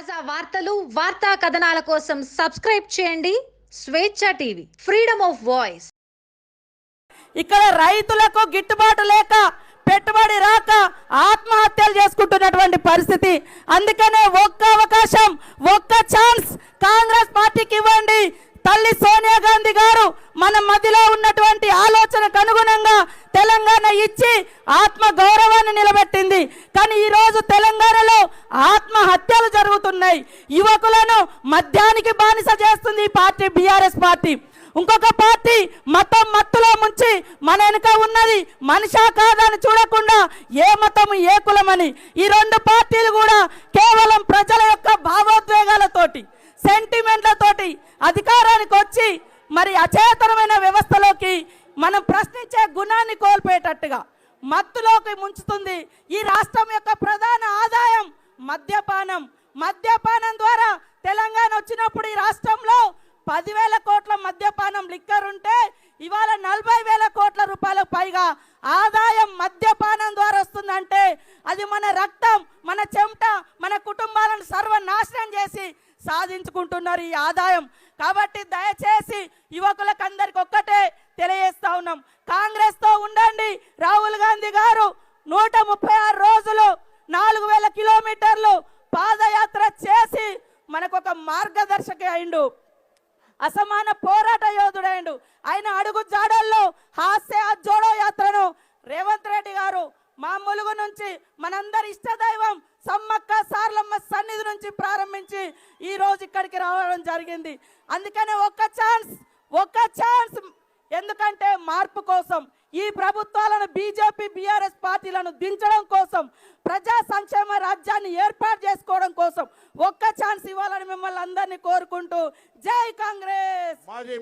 తాజా వార్తలు వార్తా కథనాల కోసం సబ్స్క్రైబ్ చేయండి. స్వేచ్ఛ టీవీ ఫ్రీడమ్ ఆఫ్ వాయిస్. ఇక్కడ రైతులకు గిట్టుబాటు లేక పెట్టుబడి రాక ఆత్మహత్యలు చేసుకుంటున్నటువంటి పరిస్థితి. అందుకనే ఒక్క అవకాశం ఒక్క ఛాన్స్ కాంగ్రెస్ పార్టీకి ఇవ్వండి. తల్లి సోనియా గాంధీ గారు మన మధ్యలో ఉన్నటువంటి ఆలోచనకు అనుగుణంగా తెలంగాణ ఇచ్చి ఆత్మ గౌరవాన్ని నిలబెట్టింది. కానీ ఈ రోజు తెలంగాణలో ఆత్మహత్యలు జరుగుతున్నాయి. యువకులను మద్యానికి బానిస చేస్తుంది ఈ పార్టీ బీఆర్ఎస్ పార్టీ. ఇంకొక పార్టీ మతం మత్తులో ముంచి మన వెనుక ఉన్నది మనిషా కాదని చూడకుండా ఏ మతం ఏ కులమని. ఈ రెండు పార్టీలు కూడా కేవలం ప్రజల యొక్క భావోద్వేగాలతోటి సెంటిమెంట్లతోటి అధికారానికి వచ్చి మరి అచేతనమైన వ్యవస్థలోకి మనం ప్రశ్నించే గుణాన్ని కోల్పోయేటట్టుగా మత్తులోకి ముంచుతుంది ఈ రాష్ట్రం యొక్క ప్రధాన ఆదాయం. మద్యపానం మద్యపానం ద్వారా తెలంగాణ వచ్చినప్పుడు ఈ రాష్ట్రంలో పదివేల కోట్ల మద్యపానం లిక్కర్ ఉంటే ఇవాళ నలభై వేల కోట్ల రూపాయలకు పైగా ఆదాయం మద్యపానం ద్వారా వస్తుందంటే అది మన రక్తం మన చెమట మన కుటుంబాలను సర్వనాశనం చేసి సాధించుకుంటున్నారు ఈ ఆదాయం. కాబట్టి దయచేసి యువకులకు అందరికి ఒక్కటే తెలియజేస్తా ఉన్నాం. ఒక మార్గదర్శక అయిండు. అసమాన పోరాట యోధుడైండు ఆయన అడుగు జాడల్లో హాస్య జోడో యాత్రను రేవంత్ రెడ్డి గారు మా ములుగు నుంచి మనందరి ఇష్టదైవం సమ్మక్క సార్లమ్మ సన్నిధి నుంచి ప్రారంభించి ఈ రోజు ఇక్కడికి రావడం జరిగింది. అందుకనే ఒక్క ఛాన్స్ ఒక్క ఛాన్స్ ఎందుకంటే మార్పు కోసం ఈ ప్రభుత్వాలను బీజేపీ బీఆర్ఎస్ పార్టీలను దించడం కోసం ప్రజా సంక్షేమ రాజ్యాన్ని ఏర్పాటు చేసుకోవడం కోసం ఒక్క ఛాన్స్ ఇవ్వాలని కోరుకుంటూ జై కాంగ్రెస్.